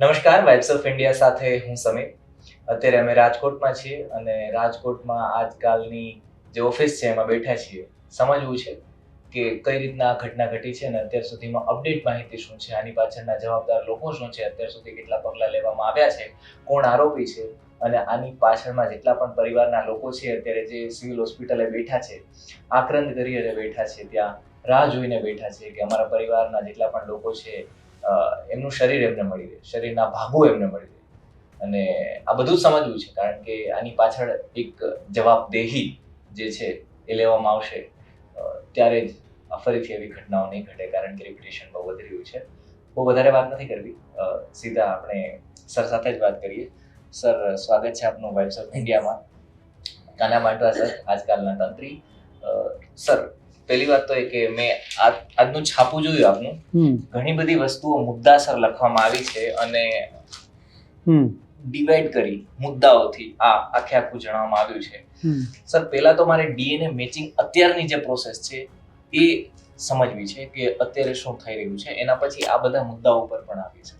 નમસ્કાર vibes of India સાથે હું સમીર. અત્યારે અમે રાજકોટમાં છીએ અને રાજકોટમાં આજકાલની જે ઓફિસ છે એમાં બેઠા છીએ. સમજવું છે કે કઈ રીતના આ ઘટના ઘટી છે અને અત્યાર સુધીમાં અપડેટ માહિતી શું છે, આની પાછળના જવાબદાર લોકો શું છે, અત્યાર સુધી કેટલા પગલાં લેવામાં આવ્યા છે, કોણ આરોપી છે અને આની પાછળમાં જેટલા પણ પરિવારના લોકો છે, અત્યારે જે સિવિલ હોસ્પિટલે બેઠા છે, આક્રંદ કરી અને બેઠા છે, ત્યાં રાહ જોઈને બેઠા છે કે અમારા પરિવારના જેટલા પણ લોકો છે એમનું શરીર એમને મળી રહે. શરીરના ભાગો એમને મળી રહે. અને આ બધું સમજવું છે, કારણ કે આની પાછળ એક જવાબદેહી જે છે એ લેવામાં આવશે. ત્યારે જ ફરીથી એવી ઘટનાઓ નહીં ઘટે, કારણ કે રિપિટેશન બહુ વધી રહ્યું છે. બહુ વધારે વાત નથી કરવી. સીધા આપણે સર સાથે જ વાત કરીએ. સર, સ્વાગત છે આપનું વાઇબ્સ ઓફ ઇન્ડિયામાં કાના માટવા સર? આજકાલના તંત્રી. સર પહેલી વાત તો એ કે મેં આજનું છાપું જોયું આપનું. ઘણી બધી વસ્તુઓ મુદ્દાસર લખવામાં આવી છે અને ડિવાઈડ કરી મુદ્દાઓથી આ આખે આખું જણાવવામાં આવ્યું છે. સર પહેલા તો મારે ડીએનએ મેચિંગ અત્યારની જે પ્રોસેસ છે એ સમજવી છે કે અત્યારે શું થઈ રહ્યું છે. એના પછી આ બધા મુદ્દાઓ પર પણ આવી છે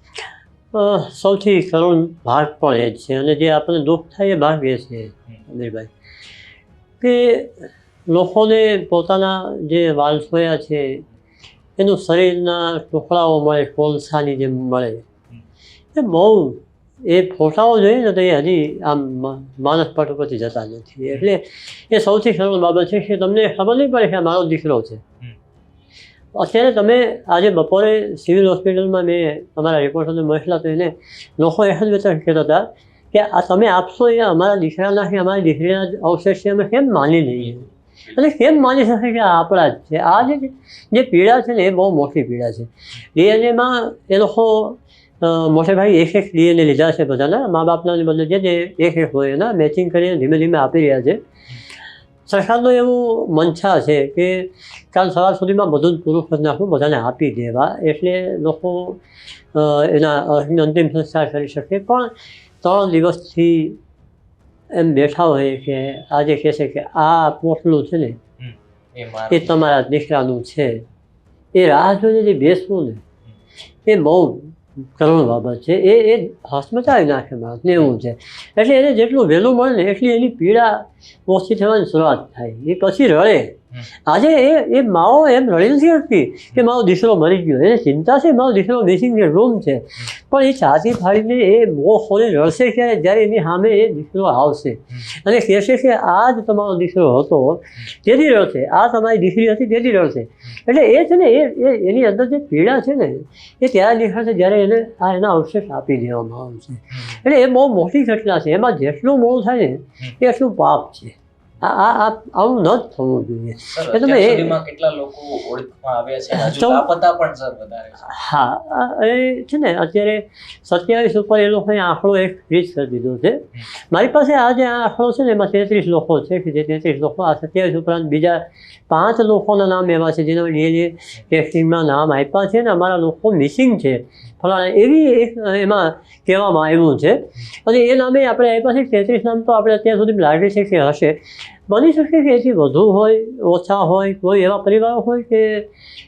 સૌથી કરુણ ભાગ પણ એ છે અને જે આપણને દુઃખ થાય એ ભાગ એ છે અમીરભાઈ કે લોકોને પોતાના જે વાલસોયા છે એનું શરીરના ટુકડાઓ મળે કોલસાની જેમ મળે એ બહુ એ ફોટાઓ જોઈએ ને તો એ હજી આમ માનસ પટ ઉપરથી જતા નથી. એટલે એ સૌથી સરળ બાબત છે કે તમને ખબર નહીં પડે કે મારો દીકરો છે. અત્યારે તમે આજે બપોરે સિવિલ હોસ્પિટલમાં મેં અમારા રિપોર્ટરને મળેલા તો એને લોકો એ જ વિચાર કહેતા હતા કે આ તમે આપશો એ અમારા દીકરાના કે અમારી દીકરીના અવશેષ છે અમે કેમ માની લઈએ? અને કેમ માની શકે કે આપણા જ છે. આ જે જે પીડા છે ને, એ બહુ મોટી પીડા છે. ડીએનએમાં એ લોકો મોટે ભાગે એક એક ડીએનએ લીધા છે બધાના. મા બાપના બદલે જે એક એક હોય એના મેચિંગ કરીને ધીમે ધીમે આપી રહ્યા છે. સરકારનો એવું મંશા છે કે કાલ સવાર સુધીમાં બધું પૂરું કરી નાખવું બધાને આપી દેવા. એટલે લોકો એના અંતિમ સંસ્કાર કરી શકે. પણ ત્રણ દિવસથી એમ બેઠા હોય કે આજે કહે છે કે આ પોટલું છે ને એ તમારા દીકરાનું છે. એ રાહ જોઈને જે બેસવું ને એ બહુ કરુણ બાબત છે. એ એ હસમચાવી નાખે માણસને એવું છે. એટલે એને જેટલું વહેલું મળે ને એટલી એની પીડા ઓછી થવાની શરૂઆત થાય. એ પછી રડે. આજે એ એ માઓ એમ રડી નથી શકતી કે મારો દીકરો મરી ગયો. એને ચિંતા છે મારો દીકરો મિસિંગ છે રૂમ છે. પણ એ છાતી ફાડીને એ મો ખોલી રડશે ક્યારે? જ્યારે એની સામે એ દીકરો આવશે. અને કહેશે કે આ જ તમારો દીકરો હતો. તેથી રડશે. આ તમારી દીકરી હતી તેથી રડશે. એટલે એ છે ને એ એની અંદર જે પીડા છે ને એ ત્યારે દેખાશે જ્યારે એને આ એના અવશેષ આપી દેવામાં આવશે. એટલે એ બહુ મોટી ઘટના છે. એમાં જેટલું મોડું થાય ને એ એટલું પાપ છે. આ આ આ- આવું ન થવું જોઈએ. એ તમે કેટલા લોકો ઓળખમાં આવ્યા છે? પણ સર વધારે હા એ છે ને અત્યારે સત્યાવીસ ઉપર એ લોકોએ આંકડો એક રીચ કરી દીધો છે. મારી પાસે આ જે આ આંકડો છે ને એમાં તેત્રીસ લોકો છે કે જે તેત્રીસ લોકો આ સત્યાવીસ ઉપરાંત બીજા પાંચ લોકોના નામ એવા છે જેના ડીએનએ ટેસ્ટિંગમાં નામ આપ્યા છે ને અમારા લોકો મિસિંગ છે. ફલાણા એવી એક એમાં કહેવામાં આવ્યું છે. અને એ નામે આપણે આપ્યા છે તેત્રીસ નામ તો આપણે અત્યાર સુધી લાગે છે કે હશે. બની શકે કે એથી વધુ હોય ઓછા હોય કોઈ એવા પરિવારો હોય કે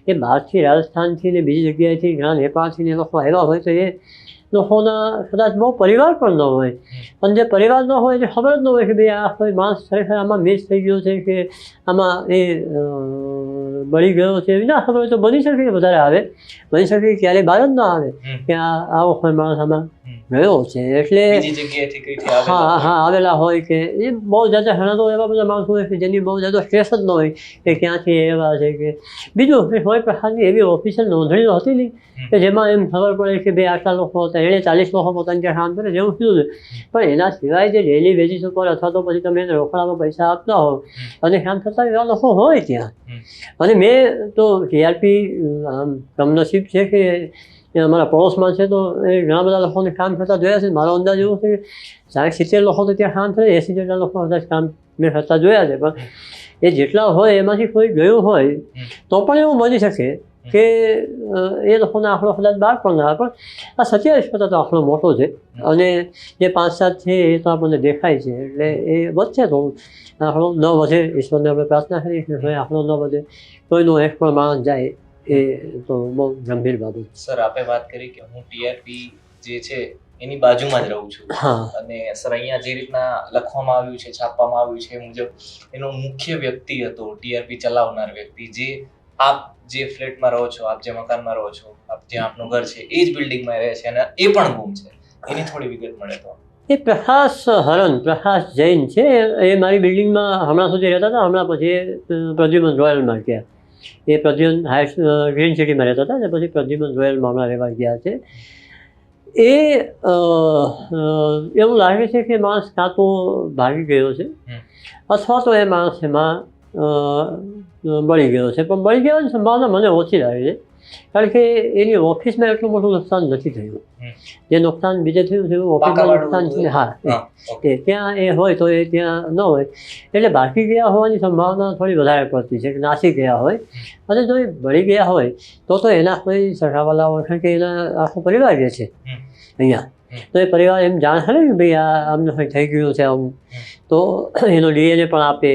એ બહારથી રાજસ્થાનથી ને બીજી જગ્યાએથી ઘણા નેપાળથી ને એ લોકો આવ્યા હોય તો એ લોકોના કદાચ બહુ પરિવાર પણ ન હોય. અને જે પરિવાર ન હોય એટલે ખબર જ ન હોય કે ભાઈ આ કોઈ માણસ ખરેખર આમાં મિસ થઈ ગયો છે કે આમાં એ બળી ગયો છે ના ખબર હોય તો બની શકે વધારે આવે. બની શકે ક્યારેય બહાર જ ના આવે કે આ આવો કોઈ માણસ આમાં ગયો છે એટલે હા હા આવેલા હોય કે એ બહુ જાજા ઘણા તો એવા બધા માણસો હોય કે જેની બહુ જાજો સ્ટ્રેસ જ ન હોય કે ક્યાંથી એવા છે કે. બીજું કે કોઈ પ્રકારની એવી ઓફિશિયલ નોંધણી તો હતી નહીં કે જેમાં એમ ખબર પડે કે બે આટલા લોકો હતા એણે ચાલીસ લોકો પોતાની ત્યાં કામ કરે જેવું કીધું છે પણ એના સિવાય જે ડેલી બેઝિસ ઉપર અથવા તો પછી તમે એને રોકડામાં પૈસા આપતા હો અને કામ થતા એવા લોકો હોય ત્યાં. અને મેં તો ટીઆરપી આમ કમનસીબ છે કે એ અમારા પડોશમાં છે તો એ ઘણા બધા લોકોને કામ કરતા જોયા છે. મારો અંદાજ એવો છે કે સાઠ સિત્તેર લોકો તો ત્યાં કામ થાય એસી જેટલા લોકો કદાચ કામ મેં કરતા જોયા છે. પણ એ જેટલા હોય, એમાંથી કોઈ ગયું હોય, તો પણ એવું બની શકે કે એ લોકોનો આંકડો કદાચ બહાર પણ ના પણ આ સત્યાવીસ કરતાં તો આંકડો મોટો છે. અને જે પાંચ સાત છે એ તો આપણને દેખાય છે. એટલે એ વધશે તો આંકડો ન વધે. ઈશ્વરને આપણે પ્રાર્થના કરીએ કે ભાઈ આંકડો ન વધે. કોઈનો એક પણ માણસ જાય એ તો બહુ ગંભીર બાબત સર આપે વાત કરી કે હું ટીઆરપી જે છે એની બાજુમાં જ રહું છું. અને સર અહીંયા જે રીતના લખવામાં આવ્યું છે છાપવામાં આવ્યું છે મુજબ એનો મુખ્ય વ્યક્તિ હતો ટીઆરપી ચલાવનાર વ્યક્તિ. જે આપ જે ફ્લેટમાં રહો છો આપ જે મકાનમાં રહો છો આપ જ્યાં આપનું ઘર છે એ જ બિલ્ડિંગમાં રહે છે અને એ પણ ગુમ છે. એની થોડી વિગત મળે તો. એ પ્રકાશ હરન પ્રકાશ જૈન છે. એ મારી બિલ્ડિંગમાં હમણાં સુધી રહેતા હતા. હમણાં પછી પ્રદ્યુમન રોયલમાં ગયા એ પ્રદ્યુમન ગ્રીન સિટીમાં રહેતા હતા અને પછી પ્રદ્યુમન રોયલમાં મામલા રહેવા ગયા છે. એ એવું લાગે છે કે માણસ કાં તો ભાગી ગયો છે અથવા તો એ માણસ એમાં બળી ગયો છે. પણ બળી ગયાની સંભાવના મને ઓછી લાગે છે. કારણ કે એની ઓફિસમાં એટલું મોટું નુકસાન નથી થયું. જે નુકસાન બીજે થયું છે ઓફિસમાં નુકસાન છે હા. કે ત્યાં એ હોય તો એ ત્યાં ન હોય. એટલે બાકી ગયા હોવાની સંભાવના થોડી વધારે પડતી છે કે નાસી ગયા હોય. અને જો એ ભળી ગયા હોય તો તો એના કોઈ સગાવાલાઓ છે કે એના આખો પરિવાર જે છે અહીંયા. તો એ પરિવાર એમ જાણ ખરે ને ભાઈ આ આમને કંઈ થઈ ગયું છે આમ. તો એનો ડીએનએ પણ આપે.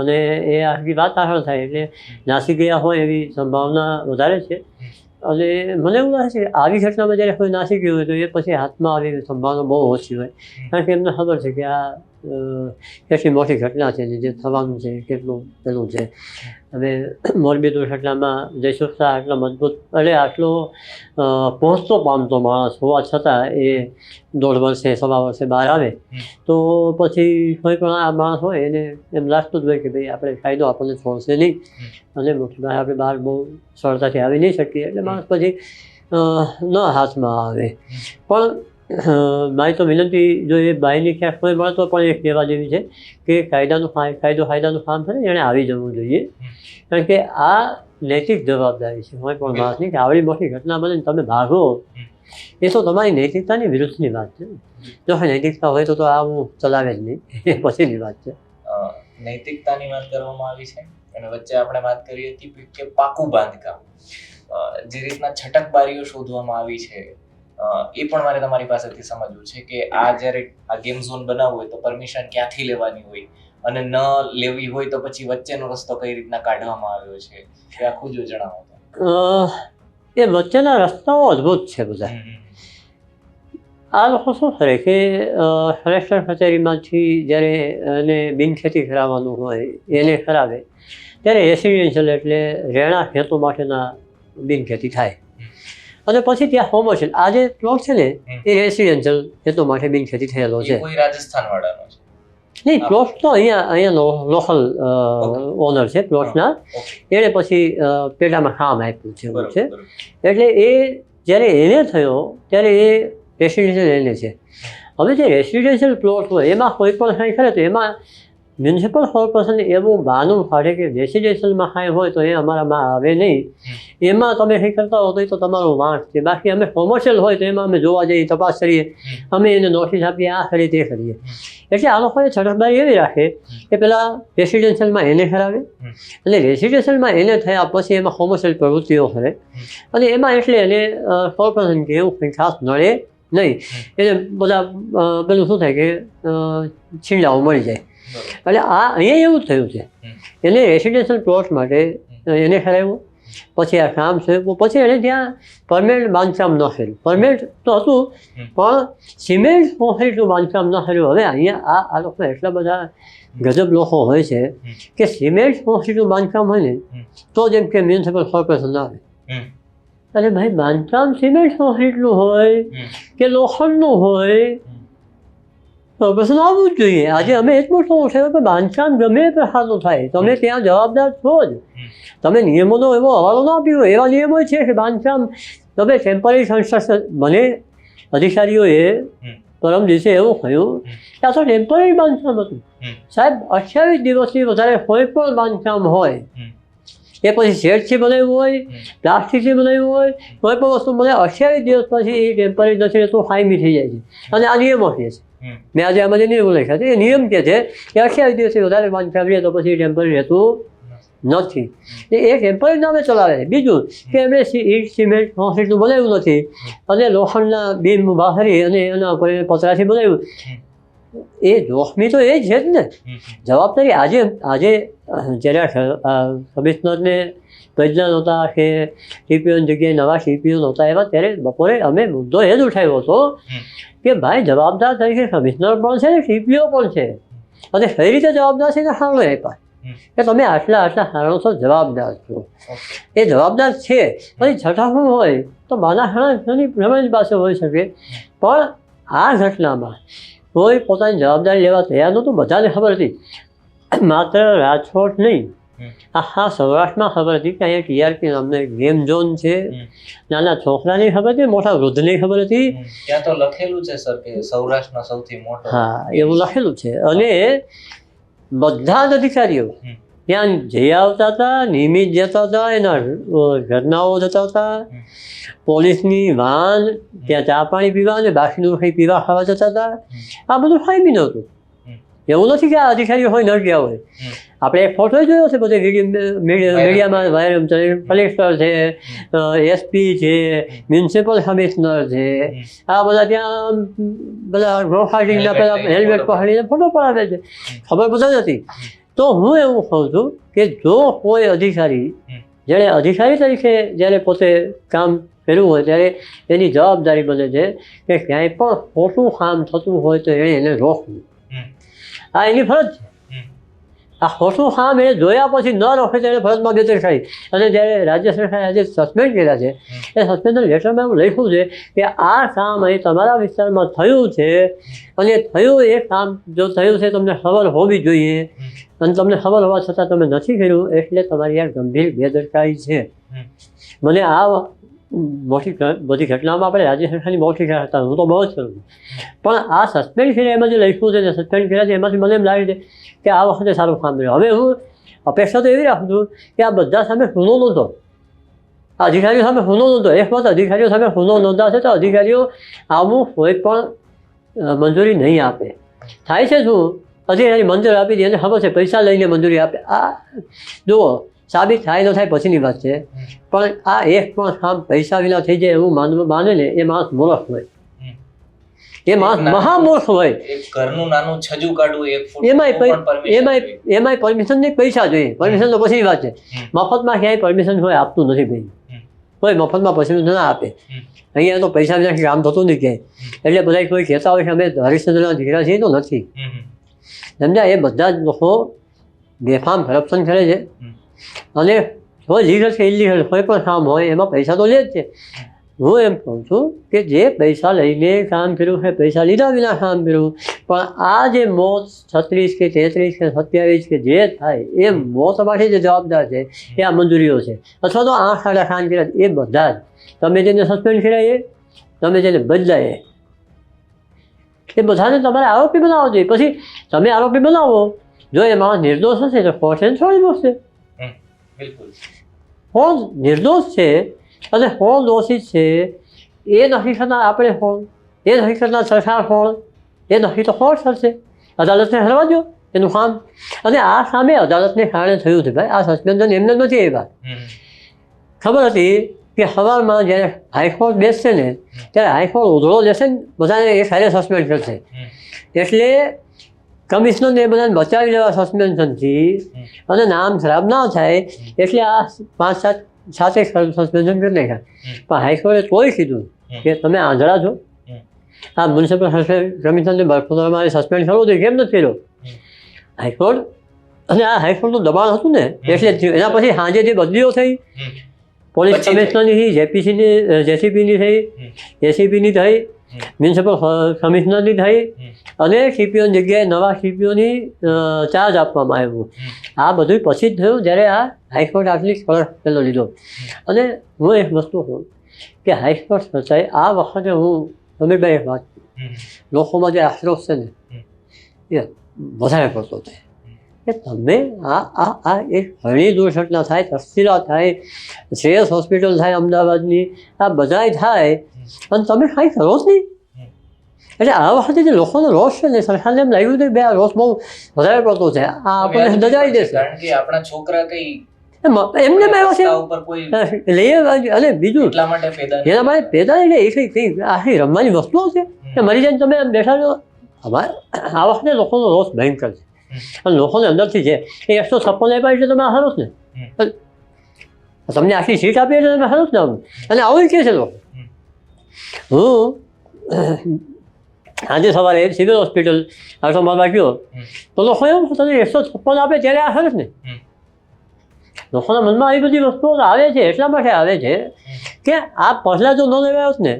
અને એ આખી વાત આગળ થાય એટલે નાસી ગયા હોય એવી સંભાવના વધારે છે. અને મને એવું લાગે છે આવી ઘટનામાં જ્યારે કોઈ નાસી ગયું હોય તો એ પછી હાથમાં આવી સંભાવના બહુ ઓછી હોય. કારણ કે એમને ખબર છે કે આ અ, કેટલી મોટી ઘટના છે જે થવાનું છે કેટલું પેલું છે. હવે મોરબી દુર્ઘટનામાં જયસુખ શાહ આટલા મજબૂત એટલે આટલો પહોંચતો પામતો માણસ હોવા છતાં એ દોઢ વર્ષે સવા વર્ષે બહાર આવે. તો પછી કોઈ પણ આ માણસ હોય એને એમ લાગતું જ હોય કે ભાઈ આપણે કાયદો આપણને છોડશે નહીં. અને મોટી આપણે બહાર બહુ સરળતાથી આવી નહીં શકીએ. એટલે માણસ પછી ન હાથમાં આવે. પણ મારી તો વિનંતી, જો એ બાયની ક્યાંક કોઈ મળતો પણ એક કહેવા જેવી છે કે કાયદાનું કાય- કાયદો કાયદાનું કામ ને, એણે આવી જવું જોઈએ. કારણ કે આ નૈતિક જવાબદારી છે. કોઈ પણ માણસની કે આવડી મોટી ઘટના બને તમે ભાગો, એ તો તમારી નૈતિકતાની વિરુદ્ધની વાત છે. જો નૈતિકતા હોય તો તો આ હું ચલાવે જ નહીં. એ પછીની વાત છે. નૈતિકતાની વાત કરવામાં આવી છે. અને વચ્ચે આપણે વાત કરી હતી કે પાકું બાંધકામ. જે રીતના છટકબારીઓ શોધવામાં આવી છે એ પણ મારે તમારી પાસેથી સમજવું છે કે આ જ્યારે આ ગેમ ઝોન બનાવવું હોય તો પરમિશન ક્યાંથી લેવાની હોય અને ન લેવી હોય તો પછી વચ્ચેનો રસ્તો કઈ રીતના કાઢવામાં આવ્યો છે એ આખું જો જણાવો તો. એ વચ્ચેના રસ્તાઓ અદ્ભુત છે બધા. આ લોકો શું કરે કે કલેક્ટર કચેરીમાંથી જ્યારે એને બિનખેતી કરાવવાનું હોય એને કરાવે ત્યારે રેસિડેન્શિયલ એટલે રહેણાંક હેતુ માટેના બિનખેતી થાય. અને પછી ત્યાં કોમર્શિયલ આ જે પ્લોટ છે ને એ રેસિડેન્શિયલ હેતુ માટે બિનખેતી થયેલો છે. કોઈ રાજસ્થાન વાળાનો છે? નહીં પ્લોટ તો અહીંયા અહીંયા લોકલ ઓનર છે પ્લોટના એણે પછી પેટામાં કામ આપ્યું છે એવું છે. એટલે એ જ્યારે એને થયો ત્યારે એ રેસિડેન્શિયલ એને છે. હવે જે રેસિડેન્શિયલ પ્લોટ હોય એમાં કોઈ પણ કંઈ કરે તો એમાં મ્યુનિસિપલ કોર્પોરેશન એવું બાનું કાઢે કે રેસિડેન્શિયલમાં કાંઈ હોય તો એ અમારામાં આવે નહીં. એમાં તમે કંઈ કરતા હો તો તમારું વાંક છે. બાકી અમે કોમર્શિયલ હોય તો એમાં અમે જોવા જઈએ તપાસ કરીએ. અમે એને નોટિસ આપીએ આ કરીએ તે કરીએ. એટલે આ લોકોએ છટકબારી એવી રાખે કે પહેલાં રેસિડેન્શિયલમાં એને કરાવે અને રેસિડેન્શિયલમાં એને થયા પછી એમાં કોમર્શિયલ પ્રવૃત્તિઓ કરે. અને એમાં એટલે એને કોર્પોરેશન કે એવું કંઈ ખાસ નડે નહીં. એટલે બધા પેલું શું થાય કે છીંડાઓ મળી જાય. એટલે આ અહીંયા એવું થયું છે. એને રેસિડેન્શિયલ પ્લોટ માટે એને કરાવ્યું પછી આ કામ છે પછી એને ત્યાં પરમેનન્ટ બાંધકામ ન થયેલું પરમેનન્ટ તો હતું પણ સિમેન્ટ કોન્ક્રીટનું બાંધકામ ન કર્યું હવે અહીંયા આ આ લોકો એટલા બધા ગજબ લોકો હોય છે કે સિમેન્ટ કોન્ક્રીટનું બાંધકામ હોય ને તો જેમ કે મ્યુનિસિપલ કોર્પોરેશન આવે. અરે ભાઈ બાંધકામ સિમેન્ટ કોન્ક્રીટનું હોય કે લોખંડનું હોય કોર્પોરેશન આવવું જ જોઈએ. આજે અમે એટલું શું છે કે બાંધકામ ગમે તે સારું થાય. તમે ત્યાં જવાબદાર છો જ. તમે નિયમોનો એવો હવાલો ના આપ્યો એવા નિયમો છે કે બાંધકામ તમે ટેમ્પરરી સંસ્થા મને અધિકારીઓએ. પરમ દિવસે એવું કહ્યું કે આ તો ટેમ્પરરી બાંધકામ હતું. સાહેબ અઠ્યાવીસ દિવસથી વધારે કોઈ પણ બાંધકામ હોય એ પછી શેડથી બનાવ્યું હોય. પ્લાસ્ટિકથી બનાવ્યું હોય કોઈ પણ વસ્તુ મને અઠ્યાવીસ દિવસ પછી એ ટેમ્પરરી નથી તો કાયમી થઈ જાય છે. અને આ નિયમો છે. મેં આજે આમાં જે નિયમો લખ્યા છે એ નિયમ કે છે કે અઠ્યાવીસ દિવસથી વધારે માન રહે તો પછી ટેમ્પર રહેતું નથી. એ એ ટેમ્પરરી નામે ચલાવે છે. બીજું કે એમણે ઈટ સિમેન્ટ કોન્ક્રીટનું બનાવ્યું નથી. અને લોખંડના બીમ બહારી અને એના ઉપર પતરાથી બનાવ્યું. એ જોખમી તો એ જ છે જ ને. જવાબદારી આજે આજે જ્યારે કમિશનરને બદલા નહોતા કે સીપીઓની જગ્યાએ નવા સીપીઓ નહોતા એવા ત્યારે બપોરે અમે મુદ્દો એ જ ઉઠાવ્યો હતો કે ભાઈ જવાબદાર તરીકે કમિશનર પણ છે ને સીપીઓ પણ છે? અને કઈ રીતે જવાબદાર છે કે હાલો આપ્યા. કે તમે આટલા આટલા કારણોસર જવાબદાર છો. એ જવાબદાર છે પછી છઠ્ઠા શું હોય? તો માના હાણાની રમેશ પાસે હોઈ શકે. પણ આ ઘટનામાં કોઈ પોતાની જવાબદારી લેવા તૈયાર નહોતું બધાને ખબર હતી. માત્ર રાજકોટ નહીં. આખા સૌરાષ્ટ્રમાં ખબર હતી કે અહીંયા ટીઆરપી નામનો ગેમ ઝોન છે. નાના છોકરાની ખબર હતી મોટા વૃદ્ધની ખબર હતી. ત્યાં તો લખેલું છે સર કે સૌરાષ્ટ્રમાં સૌથી મોટો. હા એવું લખેલું છે. અને બધા જ અધિકારીઓ ત્યાં જઈ આવતા હતા નિયમિત જતા હતા એના ઘટનાઓ જતા હતા. પોલીસની વાન ત્યાં ચા પાણી પીવા અને બાકીનું કંઈ પીવા ખાવા જતા હતા. આ બધું ખાઈ બી નહોતું. એવું નથી કે આ અધિકારીઓ હોય ન ગયા હોય. આપણે ફોટો જોયો છે બધે મીડિયામાં વાયરલ છે. કલેક્ટર છે એસપી છે મ્યુનિસિપલ કમિશનર છે. આ બધા ત્યાં બધા રોખાડીના પેલા હેલ્મેટ પહાડીને ફોટો પડાવે છે. ખબર બધા નથી? તો હું એવું કહું છું કે જો કોઈ અધિકારી જેણે અધિકારી તરીકે જ્યારે પોતે કામ કર્યું હોય ત્યારે એની જવાબદારી બને છે કે ક્યાંય પણ ખોટું કામ થતું હોય તો એણે એને રોકવું. આ એની ફરજ છે. આ ખોટું કામ એ જોયા પછી ન રોકે ત્યારે ફરજમાં બેદરકારી અને જ્યારે રાજ્ય સરકારે આજે સસ્પેન્ડ કર્યા છે એ સસ્પેન્શન લેટરમાં એવું લખ્યું છે કે આ કામ અહીં તમારા વિસ્તારમાં થયું છે. અને થયું એ કામ જો થયું છે તમને ખબર હોવી જોઈએ. અને તમને ખબર હોવા છતાં તમે નથી કર્યું એટલે તમારી આ ગંભીર બેદરકારી છે. મને આ મોટી બધી ઘટનામાં આપણે રાજ્ય સરકારની મોટી હતા હું તો બહુ જ કરું પણ આ સસ્પેન્ડ કર્યા એમાં જે લખ્યું છે ને સસ્પેન્ડ કર્યા છે, એમાંથી મને એમ લાગે છે કે આ વખતે સારું કામ રહ્યું. હવે હું અપેક્ષા તો એવી રાખું છું કે આ બધા સામે ગુનો નહોતો અધિકારીઓ સામે ગુનો નહોતો એક વાત અધિકારીઓ સામે ગુનો નોંધાશે તો અધિકારીઓ આવું કોઈ પણ મંજૂરી નહીં આપે. થાય છે શું? અધિકારી મંજૂરી આપી દે અને ખબર છે, પૈસા લઈને મંજૂરી આપે. આ, જુઓ સાબિત થાય તો થાય પછીની વાત છે. પણ આ એક પણ કામ પૈસા વિના થઈ જાય એવું માનવું માને ને એ માણસ મૂર્ખ હોય. એ માણસ. મહામૂર્ખ હોય. ઘરનું નાનું છજુ કાઢવું એક ફૂટ એમાંય એમાંય એમાંય પરમિશન નહીં પૈસા જોઈએ. પરમિશન તો પછીની વાત છે. મફતમાં ક્યાંય પરમિશન હોય આપતું નથી ભાઈ કોઈ મફતમાં પરમિશન ના આપે. અહીંયા તો પૈસા વિના કામ થતું નથી ક્યાંય. એટલે બધા કોઈ કહેતા હોય કે અમે હરિશ્ચંદ્રના દીકરા છીએ તો નથી. સમજ્યા? એ બધા જ લોકો બેફામ કરપ્શન કરે છે. અને જો લીગલ કે ઇલીગલ કોઈ પણ કામ હોય, એમાં પૈસા તો લે જ છે. હું એમ કહું છું કે જે પૈસા લઈને કામ કર્યું છે પૈસા લીધા વિના કામ કર્યું પણ આ જે મોત છત્રીસ કે તેત્રીસ કે સત્યાવીસ કે જે થાય, એ મોત માટે જે જવાબદાર છે, એ આ મંજૂરીઓ છે. અથવા તો આઠ સાડા કામ કર્યા, એ બધા જ. તમે જેને સસ્પેન્ડ કર્યા તમે જેને બદલાય એ. બધાને તમારે આરોપી બનાવવો જોઈએ. પછી તમે આરોપી બનાવો, જો એ માણસ નિર્દોષ હશે તો કોર્ટ એને છોડી મૂકશે બિલકુલ. નિર્દોષ છે? અને કોણ દોષિત છે? એ નથી થનાર આપણે કોણ એ નથી કરનાર સરકાર કોણ એ નથી તો કોણ થશે? અદાલતને હરવા દો એનું કામ. અને આ સામે અદાલતને કારણે થયું છે ભાઈ. આ સસ્પેન્શન એમને નથી એવા હમ. ખબર હતી કે સવારમાં જ્યારે હાઈકોર્ટ બેસશે ને ત્યારે હાઈકોર્ટ ઉધળો લેશે ને બધાને એ સારે સસ્પેન્ડ કરશે. એટલે કમિશનરને એ બધાને બચાવી લેવા સસ્પેન્શનથી અને નામ ખરાબ ના થાય એટલે આ પાંચ સાત સાથે સસ્પેન્શન કરી નાખ્યા. પણ હાઈકોર્ટે તોય કીધું કે તમે આંધળા છો. આ મ્યુનિસિપલ કમિશનને મારે સસ્પેન્ડ કરવું તો કેમ નથી કર્યો? હાઈકોર્ટ અને આ હાઈકોર્ટનું દબાણ હતું ને એટલે એના પછી સાંજે જે બદલીઓ થઈ પોલીસ કમિશનરની થઈ. જેપીસીની જેસીબીની થઈ એસીપીની થઈ મ્યુનિસિપલ કમિશનરની થઈ અને સીપીઓની જગ્યાએ નવા સીપીઓની ચાર્જ આપવામાં આવ્યું. આ બધું પછી જ થયું જ્યારે આ હાઈકોર્ટ આટલી સરસ પેલો લીધો. અને હું એક વસ્તુ કહું કે હાઈકોર્ટ સચ્ચાઈ આ વખતે હું સમીરભાઈ એક વાત લોકોમાં જે આક્રોશ છે ને એ વધારે પડતો છે કે તમે આ આ આ એક ઘણી દુર્ઘટના થાય તફસીલા થાય શ્રેયસ હોસ્પિટલ થાય અમદાવાદની આ બધાય થાય અને તમે કાંઈ કરો જ નહીં એટલે આ વખતે જે લોકોનો રોષ છે ને સરકારને એમ લાગ્યું કે બે આ રોષ બહુ વધારે પડતો છે આ આપણને દજાવી દેશે કારણ કે આપણા છોકરા કઈ એમને એમ આવ્યો છે રસ્તા ઉપર લઈએ અને બીજું એટલા માટે પેદા એના માટે પેદા એટલે એ કંઈ કંઈ આખી રમવાની વસ્તુઓ છે કે મરી જાય ને તમે એમ બેઠા છો અમારે આ વખતે લોકોનો રોષ ભયંકર છે અને લોકોને અંદરથી છે એ એકસો છપ્પન આપ્યા એટલે તમે હારો જ ને તમને આખી સીટ આપી એટલે તમે હારો જ ને. અને આવું કે છે લોકો. હું આજે સવારે સિવિલ હોસ્પિટલ આટલો ગયો. તો લોકો એમ તને એકસો છપ્પન આપે ત્યારે આ સરસ ને? લોકોના મનમાં આવી બધી વસ્તુઓ આવે છે એટલા માટે આવે છે કે આ પહેલાં જો ન લેવાયો હોત ને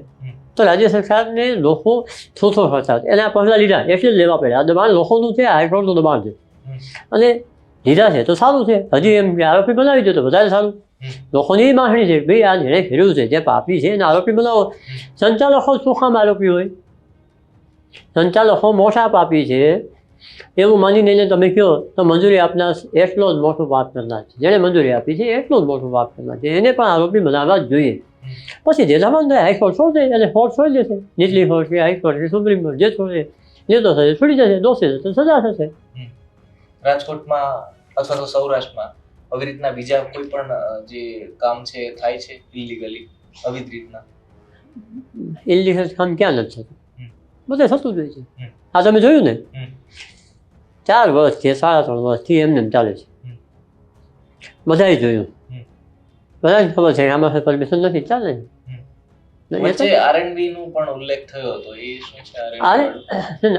તો રાજ્ય સરકારને લોકો થોથો હતા. એને આ પહેલાં લીધા એટલે જ લેવા પડ્યા. આ દબાણ લોકોનું છે હાઈકોર્ટનું દબાણ છે. અને લીધા છે તો સારું છે. હજી એમ કે આરોપી બનાવી દે તો વધારે સારું. લોકોની એ છે ભાઈ આ નિર્ણય કર્યું છે જે પાપી છે એને આરોપી બનાવો સંચાલકો શું કામ આરોપી હોય સંચાલકો મોટા પાપી છે એવું માની લઈને તમે કહો તો મંજૂરી આપનાર એટલો જ મોટો પાપ કરનાર છે જેણે મંજૂરી આપી છે એટલો જ મોટો પાપ કરનાર છે એને પણ આરોપી બનાવવા જ જોઈએ પછી જે જવાનું હાઈકોર્ટ છોડી દે અને કોર્ટ છોડી દેશે નીચલી કોર્ટ કે હાઈકોર્ટ કે સુપ્રીમ કોર્ટ જે છોડે જે તો થશે છોડી જશે દોષી તો સજા થશે રાજકોટમાં અથવા તો સૌરાષ્ટ્રમાં આવી રીતના બીજા કોઈ પણ જે કામ છે થાય છે ઇલીગલી આવી રીતના ઇલિગલ કામ ક્યાં નથી થતું. બધે થતું જ હોય છે. આ તમે જોયું ને? ચાર વર્ષ છે સાડા ત્રણ વર્ષથી એમને એમ ચાલે છે. બધાએ જોયું. બધા બધાને ખબર છે આમાં પરમિશન નથી ચાલે.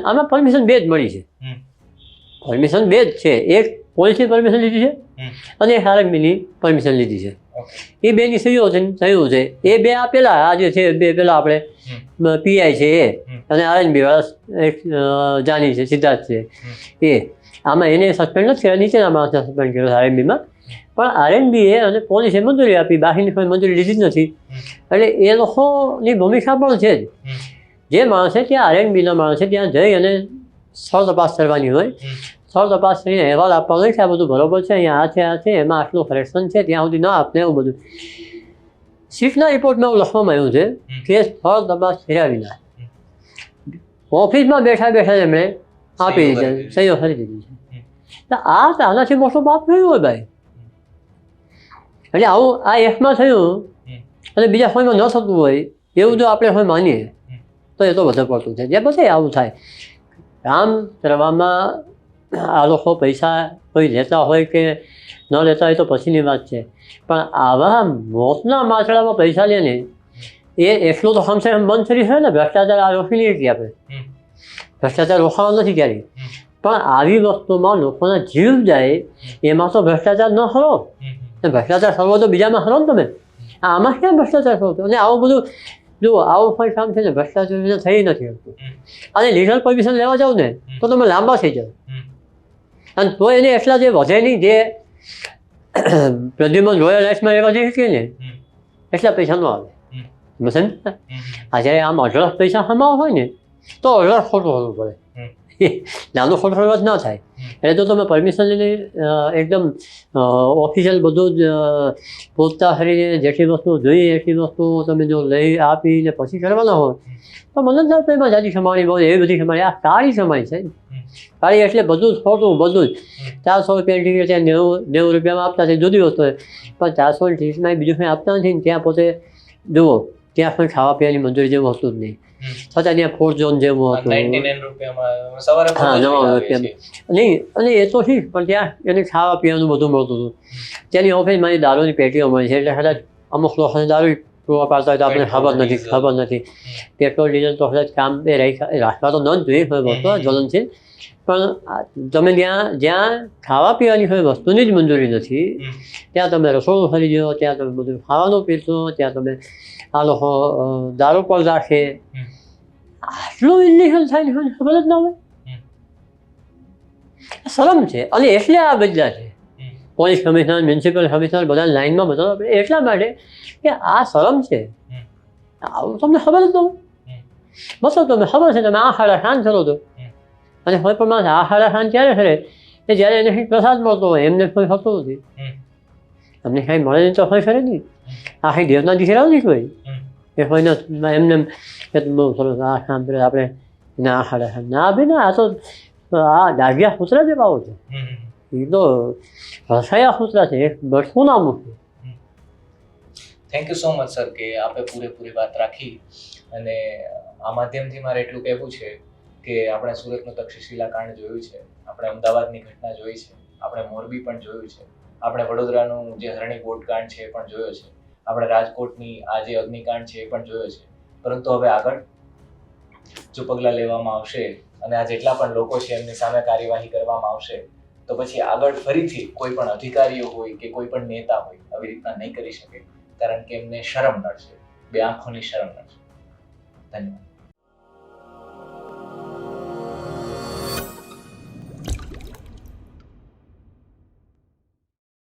આમાં પરમિશન બે જ મળી છે. પરમિશન બે જ છે. એક પોલીસની પરમિશન લીધી છે. અને આરએમબીની પરમિશન લીધી છે. એ બેની સંયોજન થયું છે. એ બે આપેલા આ જે છે બે પેલા આપણે પીઆઈ છે એ. અને આરએનબી વાળા જાની છે સિદ્ધાર્થ છે એ. આમાં એને સસ્પેન્ડ નથી કર્યા નીચેના માણસને સસ્પેન્ડ કર્યો આરએનબીમાં. પણ આરએનબીએ અને પોલીસે મંજૂરી આપી બાકીની કોઈ મંજૂરી લીધી જ નથી. એટલે એ લોકોની ભૂમિકા પણ છે જ. જે માણસે ત્યાં આરએનબીના માણસે ત્યાં જઈ અને સ્થળ તપાસ કરવાની હોય. સ્થળ તપાસ થઈને અહેવાલ આપવા હોય છે. આ બધું બરોબર છે? અહીંયા આ છે આ છે એમાં આટલું કરેક્શન છે ત્યાં સુધી ના આપને એવું બધું. સીટના રિપોર્ટમાં એવું લખવામાં આવ્યું છે કે સ્થળ તપાસ થયા વિના ઓફિસમાં બેઠા બેઠા એમણે આપી દીધી. સહીઓ કરી દીધી છે. આ તો આનાથી મોટો પાપ થયું હોય ભાઈ. એટલે આવું આ એફમાં થયું અને બીજા ફોનમાં ન થતું હોય એવું જો આપણે હોય માનીએ તો એ તો વધારે પડતું છે જે બધે આવું થાય. કામ કરવામાં આ લોકો પૈસા કોઈ લેતા હોય કે ન લેતા હોય તો પછીની વાત છે. પણ આવા મોતના માછડામાં પૈસા લે ને એ એટલું તો હમસે કમ બંધ કરી છે ને ભ્રષ્ટાચાર આ રોકી લઈએ કે આપણે. ભ્રષ્ટાચાર રોકાવાનો નથી ક્યારેય. પણ આવી વસ્તુમાં લોકોના જીવ જાય એમાં તો ભ્રષ્ટાચાર ન ખરો ને ભ્રષ્ટાચાર કરવો તો બીજામાં ખરો ને તમે. આમાં ક્યાં ભ્રષ્ટાચાર ખરો અને આવું બધું જુઓ આવું કોઈ કામ છે ને ભ્રષ્ટાચાર થઈ નથી શકતું. અને લીગલ પરમિશન લેવા જાવ ને તો તમે લાંબા થઈ હમ. અને તો એને એટલા જે વધે નહીં જે પ્રદ્યુમન રોયલ લાઈફમાં એ વધી શકીએ ને એટલા પૈસા ન? આવે. તમે આ જ્યારે આમ અઢળક પૈસા હમાવા હોય ને તો અઢળક ખોટું હોવું પડે. નાનો ખોટો જ ના થાય. એટલે તો તમે પરમિશન લઈને એકદમ ઓફિશિયલ બધું જ પૂછતા ફરીને જેટલી વસ્તુ જોઈએ એટલી વસ્તુ તમે જો લઈ આપીને પછી કરવાના હોય તો મને એમાં જાજી કમાણી બહુ એવી બધી સમાણી આ સારી સમાય છે. કાળી એટલે બધું જ ખોટું બધું જ. ચારસો રૂપિયાની ટિકિટ ત્યાં નેવું નેવું રૂપિયામાં આપતા છે જુદી વસ્તુ પણ ચારસો ટિકિટમાં બીજું કંઈ આપતા નથી ને ત્યાં પોતે જુઓ ત્યાં પણ ખાવા પીવાની મંજૂરી જેવું હતું જ નહીં. છતાં ત્યાં ફૂડ ઝોન જેવું હતું. 99 રૂપિયામાં સવારે હા, નવા રૂપિયામાં. નહીં અને એ તો ઠીક પણ ત્યાં એને ખાવા પીવાનું બધું મળતું હતું. ત્યાંની ઓફિસ મારી દારૂની પેટીઓ મળે છે એટલે કદાચ અમુક લોકોને દારૂ પૂરા પાડતા હોય તો આપણને ખબર નથી ખબર નથી. પેટ્રોલ ડીઝલ તો કદાચ કામ એ રાખ- રાખવા તો ન જ જોઈએ વસ્તુ જ્વલનશીલ. પણ તમે ત્યાં જ્યાં ખાવા પીવાની કોઈ વસ્તુની જ મંજૂરી નથી. ત્યાં તમે રસોડું ખરીદો ત્યાં તમે બધું ખાવાનું પીશો ત્યાં તમે આ લોકો દારૂ પણ રાખે. આટલું ઇલિગલ થાય ને ખબર જ ના હોય. શરમ છે. અને એટલે આ બદલા છે. પોલીસ કમિશનર મ્યુનિસિપલ કમિશનર બધા લાઇનમાં બધા એટલા માટે કે આ શરમ છે. આવું તમને ખબર જ ન હોય. બસો તમને ખબર છે તમે આ હાડા શાંત કરો હમ. અને કોઈ પણ માણસ આ હાડા ખાન ત્યારે કરે કે જ્યારે એને કંઈક પ્રસાદ મળતો હોય એમને કોઈ થતું નથી. તમને કાંઈ મળે નહીં તો કોઈ ફરે નહીં. આ કંઈ દેવના નહીં કોઈ હમ. એ કોઈ ન એમને એમ કે બહુ સરસ આ કામ કરે આપણે ના આહાર ખાન ના ભાઈ ના આ તો આ ડાઘિયા કૂતરા જેવાઓ છે. એ તો રસાયા સૂત્રા છે એક બરસું નામ છે. Thank you so much sir કે આપે પૂરેપૂરી વાત રાખી. અને આ માધ્યમથી મારે એટલું કહેવું છે કે આપણે સુરતનું તક્ષશિલા કાંડ જોયું છે, આપણે અમદાવાદની ઘટના જોઈ છે, આપણે મોરબી પણ જોયું છે, આપણે વડોદરાનું જે હરણી બોટકાંડ છે એ પણ જોયો છે, આપણે રાજકોટની આ જે અગ્નિકાંડ છે એ પણ જોયો છે. પરંતુ હવે આગળ જો પગલાં લેવામાં આવશે અને આ જેટલા પણ લોકો છે એમની સામે કાર્યવાહી કરવામાં આવશે, તો પછી આગળ ફરીથી કોઈ પણ અધિકારીઓ હોય કે કોઈ પણ નેતા હોય આવી રીતના નહીં કરી શકે, કારણ કે એમને શરમ નડશે, બે આંખોની શરમ નડશે. ધન્યવાદ.